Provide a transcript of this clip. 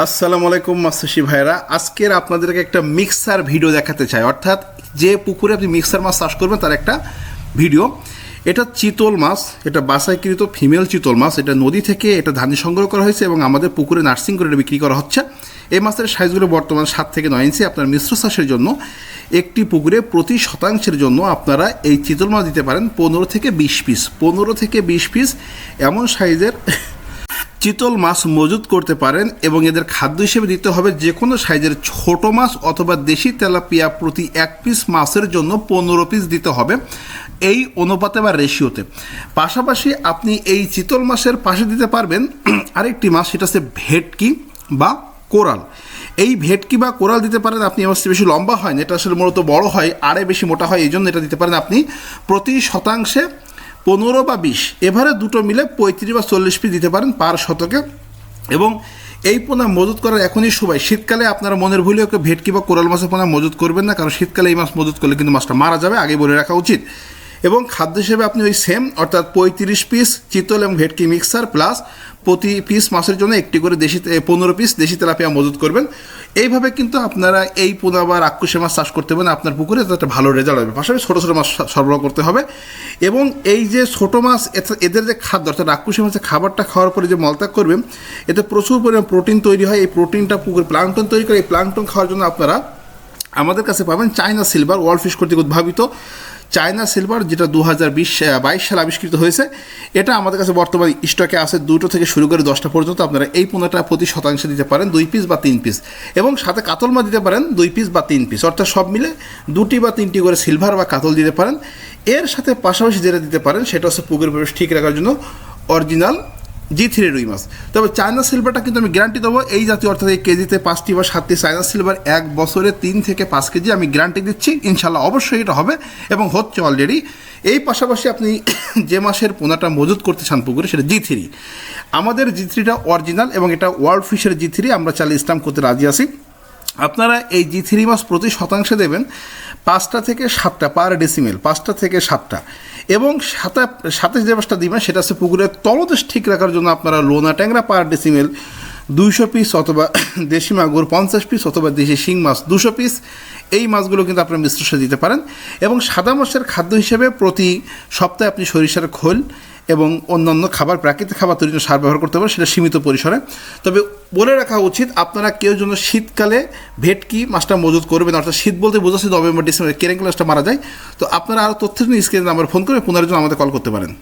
আসসালামু আলাইকুম মাসুশি ভাইরা আজকের আপনাদেরকে একটা মিক্সার ভিডিও দেখাতে চাই। অর্থাৎ যে পুকুরে আপনি মিক্সার মাছ চাষ করবেন, তার একটা ভিডিও। এটা চিতল মাছ, এটা বাসাইকৃত ফিমেল চিতল মাছ। এটা নদী থেকে এটা ধান সংগ্রহ করা হয়েছে এবং আমাদের পুকুরে নার্সিং করে বিক্রি করা হচ্ছে। এই মাছের সাইজগুলো বর্তমান সাত থেকে নয় ইঞ্চি। আপনার মিশ্র চাষের জন্য একটি পুকুরে প্রতি শতাংশের জন্য আপনারা এই চিতল মাছ দিতে পারেন পনেরো থেকে বিশ পিস। পনেরো থেকে বিশ পিস এমন সাইজের চিতল মাছ মজুত করতে পারেন এবং এদের খাদ্য হিসেবে দিতে হবে যে কোনো সাইজের ছোট মাছ অথবা দেশি তেলাপিয়া প্রতি এক পিস মাছের জন্য পনেরো পিস দিতে হবে এই অনুপাতে বা রেশিওতে পাশাপাশি আপনি এই চিতল মাছের পাশে দিতে পারবেন আরেকটি মাছ, সেটা হচ্ছে ভেটকি বা কোরাল। এই ভেটকি বা কোরাল দিতে পারেন আপনি মাছটি বেশি লম্বা হয় না, এটা আসলে মূলত বড় হয় আরে বেশি মোটা হয়, এই জন্য এটা দিতে পারেন আপনি। প্রতি শতাংশে পনেরো বা বিশ, এভারে দুটো মিলে পঁয়ত্রিশ বা চল্লিশ পিস দিতে পারেন পার শতকে। এবং এই পোনা মজুত করার এখনই সবাই শীতকালে আপনারা মনের ভুলে ওকে ভেটকি বা কোরাল মাছের পোনা মজুত করবেন না, কারণ শীতকালে এই মাছ মজুত করলে কিন্তু মাছটা মারা যাবে, আগে বলে রাখা উচিত। এবং খাদ্য হিসেবে আপনি ওই সেম অর্থাৎ পঁয়ত্রিশ পিস চিতল এবং ভেটকি মিক্সার প্লাস প্রতি পিস মাছের জন্য একটি করে দেশি পনেরো পিস দেশি তেলাপিয়া মজুত করবেন। এইভাবে কিন্তু আপনারা এই পোনা বা রাক্ষসে মাছ চাষ করতে পারেন আপনার পুকুরে একটা ভালো রেজাল্ট হবে। পাশাপাশি ছোটো ছোটো মাছ সরবরাহ করতে হবে। এবং এই যে ছোটো মাছ এদের যে খাদ্য, অর্থাৎ রাক্ষসে মাছের খাবারটা খাওয়ার পরে যে মলত্যাগ করবেন, এতে প্রচুর পরিমাণ প্রোটিন তৈরি হয়। এই প্রোটিনটা পুকুর প্লাংটন তৈরি করে, এই প্লাংটন খাওয়ার জন্য আপনারা আমাদের কাছে পাবেন চায়না সিলভার ওয়ার্ল্ড ফিশ কর্তৃক উদ্ভাবিত চায়না সিলভার, যেটা দু হাজার বিশ বাইশ সালে আবিষ্কৃত হয়েছে, এটা আমাদের কাছে বর্তমানে স্টকে আছে দুটো থেকে শুরু করে দশটা পর্যন্ত। আপনারা এই পণ্যটা প্রতি শতাংশে দিতে পারেন দুই পিস বা তিন পিস এবং সাথে কাতল মা দিতে পারেন দুই পিস বা তিন পিস অর্থাৎ সব মিলে দুটি বা তিনটি করে সিলভার বা কাতল দিতে পারেন। এর সাথে পাশাপাশি যেটা দিতে পারেন, সেটা হচ্ছে পুকুর পরিবেশ ঠিক রাখার জন্য অরিজিনাল জি থ্রি রুই মাছ। তবে চায়না সিলভারটা কিন্তু আমি গ্যারান্টি দেবো, এই জাতীয় অর্থাৎ এই কেজিতে পাঁচটি বা সাতটি চায়না সিলভার এক বছরে তিন থেকে পাঁচ কেজি আমি গ্যারান্টি দিচ্ছি। ইনশাল্লাহ অবশ্যই এটা হবে এবং হচ্ছে অলরেডি এই পাশাপাশি আপনি যে মাসের পোনাটা মজুত করতে চান পুকুরে সেটা জি থ্রি। আমাদের জি থ্রিটা অরিজিনাল এবং এটা ওয়ার্ল্ড ফিশের জি থ্রি, আমরা চালিয়ে ইসলাম করতে রাজি আছি। আপনারা এই জি থ্রি মাস প্রতি শতাংশে দেবেন পাঁচটা থেকে সাতটা পার ডেসিমেল পাঁচটা থেকে সাতটা। এবং সাতা সাথে যে মাছটা দিবেন সেটা হচ্ছে পুকুরের তলদেশ ঠিক রাখার জন্য আপনারা লোনা ট্যাংরা পার ডেসিমেল দুইশো পিস অথবা দেশি মাগুর পঞ্চাশ পিস অথবা দেশি শিং মাছ দুশো পিস এই মাছগুলো কিন্তু আপনারা মিশ্রসে দিতে পারেন। এবং সাদা মাছের খাদ্য হিসেবে প্রতি সপ্তাহে আপনি সরিষার খোল এবং অন্যান্য খাবার, প্রাকৃতিক খাবার তৈরির জন্য সার ব্যবহার করতে পারেন সেটা সীমিত পরিসরে। তবে বলে রাখা উচিত, আপনারা কেউ যেন শীতকালে ভেটকি মাছটা মজুত করবেন, অর্থাৎ শীত বলতে বোঝাচ্ছে নভেম্বর, ডিসেম্বর মাছটা মারা যায়। তো আপনারা আরও তথ্যের জন্য স্ক্রিনে নাম্বার ফোন করে পুনরায় জন্য আমাদের কল করতে পারেন।